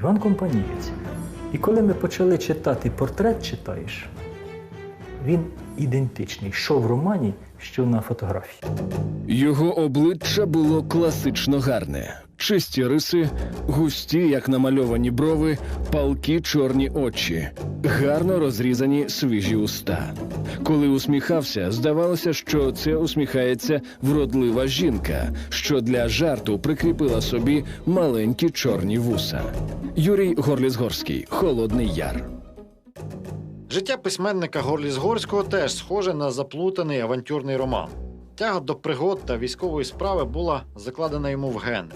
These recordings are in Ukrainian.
Іван Компанієць. І коли ми почали читати портрет, читаєш, він ідентичний, що в романі, що на фотографії. Його обличчя було класично гарне. Чисті риси, густі, як намальовані брови, палкі чорні очі, гарно розрізані свіжі уста. Коли усміхався, здавалося, що це усміхається вродлива жінка, що для жарту прикріпила собі маленькі чорні вуса. Юрій Горліцгорський, Холодний Яр. Життя письменника Горліс-Горського теж схоже на заплутаний авантюрний роман. Тяга до пригод та військової справи була закладена йому в гени.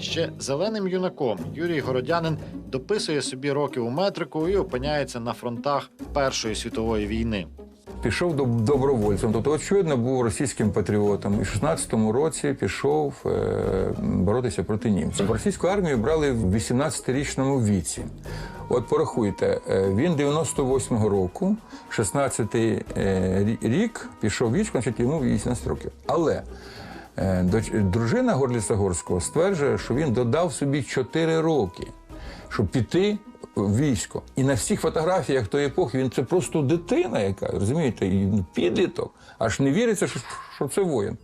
Ще зеленим юнаком Юрій Городянин дописує собі роки у метрику і опиняється на фронтах Першої світової війни. Пішов до добровольцем, тобто, очевидно, був російським патріотом. І в 16-му році пішов е, боротися проти німців. Російську армію брали в 18-річному віці. От порахуйте, е, він 98-го року, 16-й е, рік, пішов в військо, значить йому 18 років. Але дружина Горліса Горського стверджує, що він додав собі 4 роки, щоб піти військо. І на всіх фотографіях тої епохи він це просто дитина, яка розумієте, ну, підліток. Аж не віриться, що, що це воїн.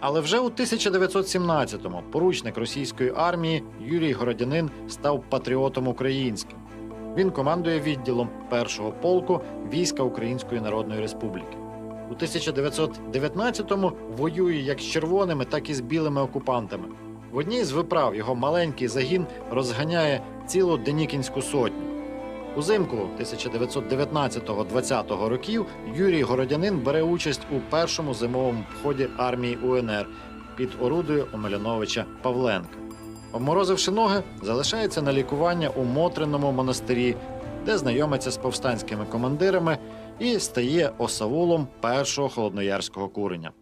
Але вже у 1917-му поручник російської армії Юрій Городянин став патріотом українським. Він командує відділом першого полку війська Української Народної Республіки. У 1919-му воює як з червоними, так і з білими окупантами. В одній з виправ його маленький загін розганяє цілу Денікінську сотню. Узимку 1919-20 років Юрій Городянин бере участь у першому зимовому поході армії УНР під орудою Омеляновича Павленка. Обморозивши ноги, залишається на лікування у Мотриному монастирі, де знайомиться з повстанськими командирами і стає осавулом першого холодноярського курення.